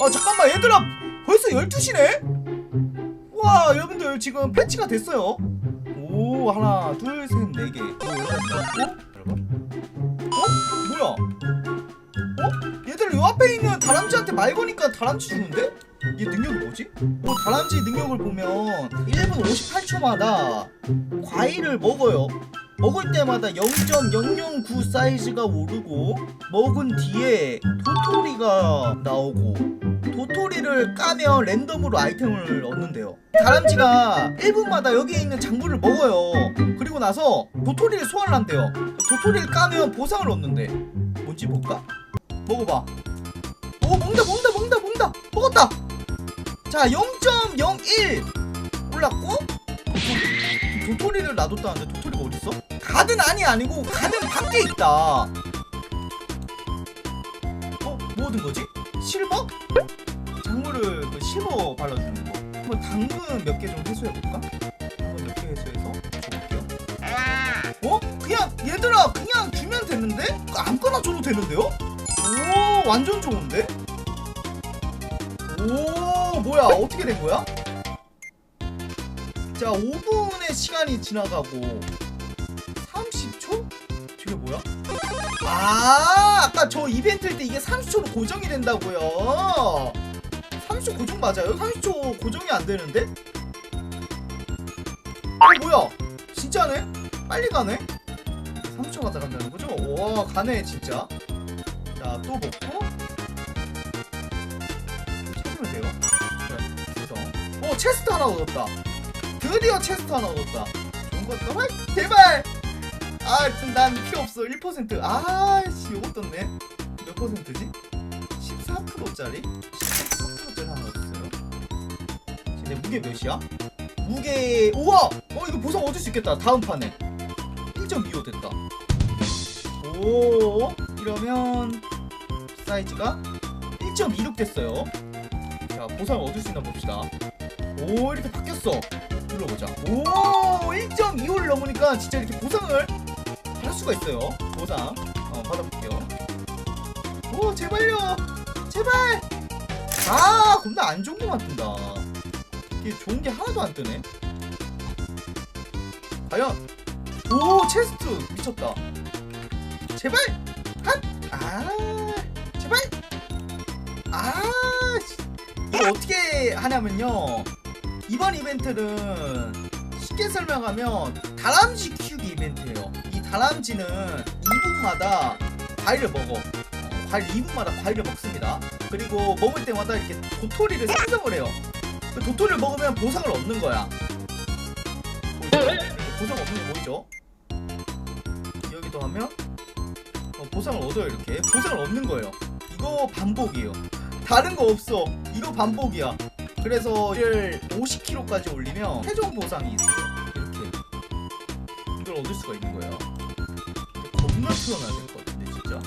아 잠깐만 얘들아 벌써 12시네? 와 여러분들 지금 패치가 됐어요 오 하나 둘 셋 네개 여러분 어? 뭐야 어? 얘들 요 앞에 있는 다람쥐한테 말 거니까 다람쥐 주는데? 얘 능력이 뭐지? 어, 다람쥐 능력을 보면 1분 58초마다 과일을 먹어요 먹을 때마다 0.009 사이즈가 오르고 먹은 뒤에 도토리가 나오고 도토리를 까면 랜덤으로 아이템을 얻는데요. 다람쥐가 1분마다 여기 있는 작물을 먹어요. 그리고 나서 도토리를 소환을 한대요. 도토리를 까면 보상을 얻는데 뭔지 볼까? 먹어봐. 오 먹는다 먹는다 먹는다 먹는다. 먹었다. 자 0.01 올랐고 도토리. 도토리를 놔뒀다는데 도토리가 어딨어? 가든 아니 아니고 가든 밖에 있다 어? 뭐 얻은 거지? 실버? 작물을 그 실버 발라주는 거 한번 당근 몇 개 좀 회수해볼까? 당근 몇개 회수해서 줘볼게요 어? 그냥 얘들아 그냥 주면 되는데? 아무거나 줘도 되는데요? 오 완전 좋은데? 오 뭐야 어떻게 된 거야? 자 5분의 시간이 지나가고 30초? 저게 뭐야? 아 아까 저 이벤트일 때 이게 30초로 고정이 된다고요 30초 고정 맞아요? 30초 고정이 안 되는데? 어 뭐야 진짜네? 빨리 가네? 30초가 들어간다는 거죠? 와 가네 진짜 자 또 먹고 찾으면 돼요 자 구성 오 체스트 하나 얻었다 드디어 체스트 하나 얻었다 좋은 것 같다 제발 아난 필요 없어. 1% 아씨 요거 떴네? 몇 퍼센트지? 14%짜리? 14%짜리 하나 얻었어요? 근데 무게 몇이야? 무게 우와! 어 이거 보상 얻을 수 있겠다. 다음 판에. 1.25 됐다. 오 이러면 사이즈가 1.26 됐어요. 자 보상 얻을 수 있나 봅시다. 오 이렇게 바뀌었어. 눌러보자. 오 1.25를 넘으니까 진짜 이렇게 보상을 받을 수가 있어요. 보상. 어 받아볼게요. 오 제발요. 제발. 아 겁나 안 좋은 것만 뜬다. 이게 좋은 게 하나도 안 뜨네. 과연. 오 체스트. 미쳤다. 제발. 핫아 제발. 아 씨. 이거 어떻게 하냐면요. 이번 이벤트는 쉽게 설명하면 다람쥐 키우기 이벤트예요. 이 다람쥐는 2분마다 과일을 먹어. 어, 과일 2분마다 과일을 먹습니다. 그리고 먹을 때마다 이렇게 도토리를 생성을 해요. 그 도토리를 먹으면 보상을 얻는 거야. 보상 얻는 거 보이죠? 여기도 하면 어, 보상을 얻어요 이렇게. 보상을 얻는 거예요. 이거 반복이에요. 다른 거 없어. 이거 반복이야. 그래서 이를 50kg까지 올리면 최종 보상이 있어요 얻을 수가 있는 거예요. 겁나 표현해야 될 것 같은데 진짜